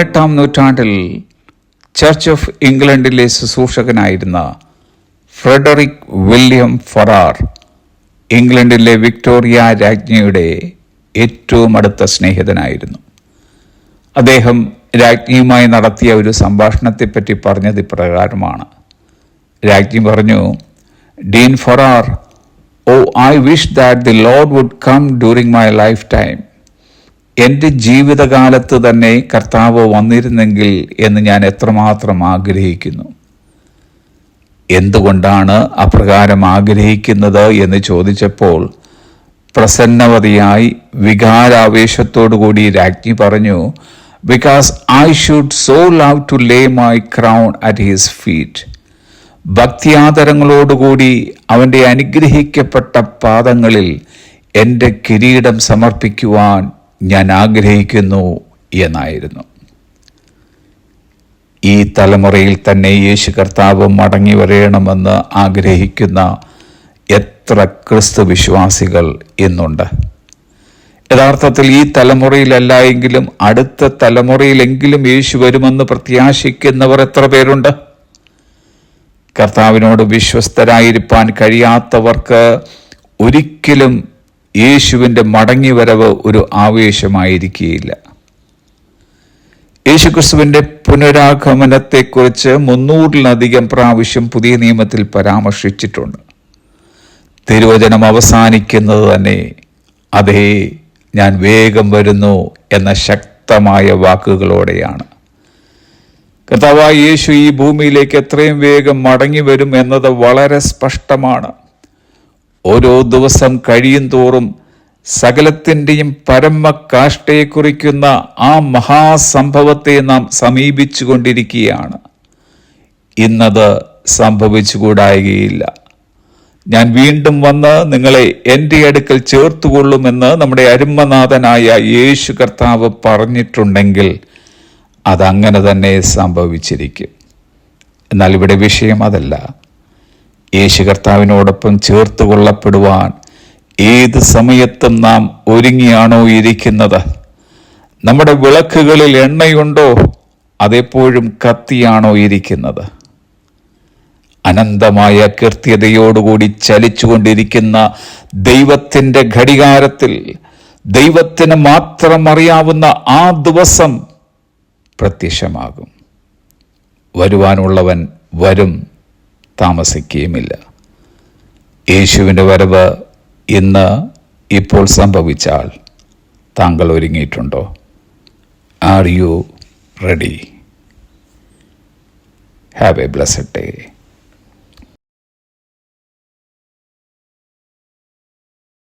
പതിനെട്ടാം നൂറ്റാണ്ടിൽ church of ഇംഗ്ലണ്ടിലെ ശുശ്രൂഷകനായിരുന്ന ഫ്രെഡറിക് വില്യം ഫറാർ ഇംഗ്ലണ്ടിലെ വിക്ടോറിയ രാജ്ഞിയുടെ ഏറ്റവും അടുത്ത സ്നേഹിതനായിരുന്നു. അദ്ദേഹം രാജ്ഞിയുമായി നടത്തിയ ഒരു സംഭാഷണത്തെപ്പറ്റി പറഞ്ഞത് ഇപ്രകാരമാണ്. രാജ്ഞി പറഞ്ഞു Dean Farrar oh I wish that the Lord would come during my lifetime എന്റെ ജീവിതകാലത്ത് തന്നെ കർത്താവ് വന്നിരുന്നെങ്കിൽ എന്ന് ഞാൻ എത്രമാത്രം ആഗ്രഹിക്കുന്നു. എന്തുകൊണ്ടാണ് അപ്രകാരം ആഗ്രഹിക്കുന്നത് എന്ന് ചോദിച്ചപ്പോൾ പ്രസന്നവതിയായി വികാരാവേശത്തോടു കൂടി രാജ്ഞി പറഞ്ഞു because I should so love to lay my crown at his feet ഭക്തിയാദരങ്ങളോടുകൂടി അവന്റെ അനുഗ്രഹിക്കപ്പെട്ട പാദങ്ങളിൽ എന്റെ കിരീടം സമർപ്പിക്കുവാൻ ഞാൻ ആഗ്രഹിക്കുന്നു എന്നായിരുന്നു. ഈ തലമുറയിൽ തന്നെ യേശു കർത്താവ് മടങ്ങി വരയണമെന്ന് ആഗ്രഹിക്കുന്ന എത്ര ക്രിസ്തു വിശ്വാസികൾ ഇന്നുണ്ട്. യഥാർത്ഥത്തിൽ ഈ തലമുറയിലല്ല എങ്കിലും അടുത്ത തലമുറയിലെങ്കിലും യേശു വരുമെന്ന് പ്രത്യാശിക്കുന്നവർ എത്ര പേരുണ്ട്? കർത്താവിനോട് വിശ്വസ്തരായിരിക്കാൻ കഴിയാത്തവർക്ക് ഒരിക്കലും യേശുവിന്റെ മടങ്ങിവരവ് ഒരു ആവേശമായിരിക്കുകയില്ല. യേശുക്രിസ്തുവിന്റെ പുനരാഗമനത്തെക്കുറിച്ച് മുന്നൂറിലധികം പ്രാവശ്യം പുതിയ നിയമത്തിൽ പരാമർശിച്ചിട്ടുണ്ട്. തിരുവചനം അവസാനിക്കുന്നത് തന്നെ അതേ ഞാൻ വേഗം വരുന്നു എന്ന ശക്തമായ വാക്കുകളോടെയാണ്. കർത്താവായ യേശു ഈ ഭൂമിയിലേക്ക് എത്രയും വേഗം മടങ്ങി വരും എന്നത് വളരെ സ്പഷ്ടമാണ്. ഓരോ ദിവസം കഴിയും തോറും സകലത്തിന്റെയും പരമ കാഷ്ടയെ കുറിക്കുന്ന ആ മഹാസംഭവത്തെ നാം സമീപിച്ചു കൊണ്ടിരിക്കുകയാണ് ഇന്നത് സംഭവിച്ചുകൂടായികയില്ല. ഞാൻ വീണ്ടും വന്ന് നിങ്ങളെ എന്റെ അടുക്കൽ ചേർത്തുകൊള്ളുമെന്ന് നമ്മുടെ അരുമനാഥനായ യേശു കർത്താവ് പറഞ്ഞിട്ടുണ്ടെങ്കിൽ അതങ്ങനെ തന്നെ സംഭവിച്ചിരിക്കും. എന്നാൽ ഇവിടെ വിഷയം അതല്ല. യേശു കർത്താവിനോടൊപ്പം ചേർത്ത് കൊള്ളപ്പെടുവാൻ ഏത് സമയത്തും നാം ഒരുങ്ങിയാണോ ഇരിക്കുന്നത്? നമ്മുടെ വിളക്കുകളിൽ എണ്ണയുണ്ടോ? അതെപ്പോഴും കത്തിയാണോ ഇരിക്കുന്നത്? അനന്തമായ കൃത്യതയോടുകൂടി ചലിച്ചുകൊണ്ടിരിക്കുന്ന ദൈവത്തിന്റെ ഘടികാരത്തിൽ ദൈവത്തിന് മാത്രം അറിയാവുന്ന ആ ദിവസം പ്രത്യക്ഷമാകും. വരുവാനുള്ളവൻ വരും. താമസിക്കുകയുമില്ല. യേശുവിന്റെ വരവ് ഇന്ന് ഇപ്പോൾ സംഭവിച്ചാൽ താങ്കൾ ഒരുങ്ങിയിട്ടുണ്ടോ? Are you ready have a blessed day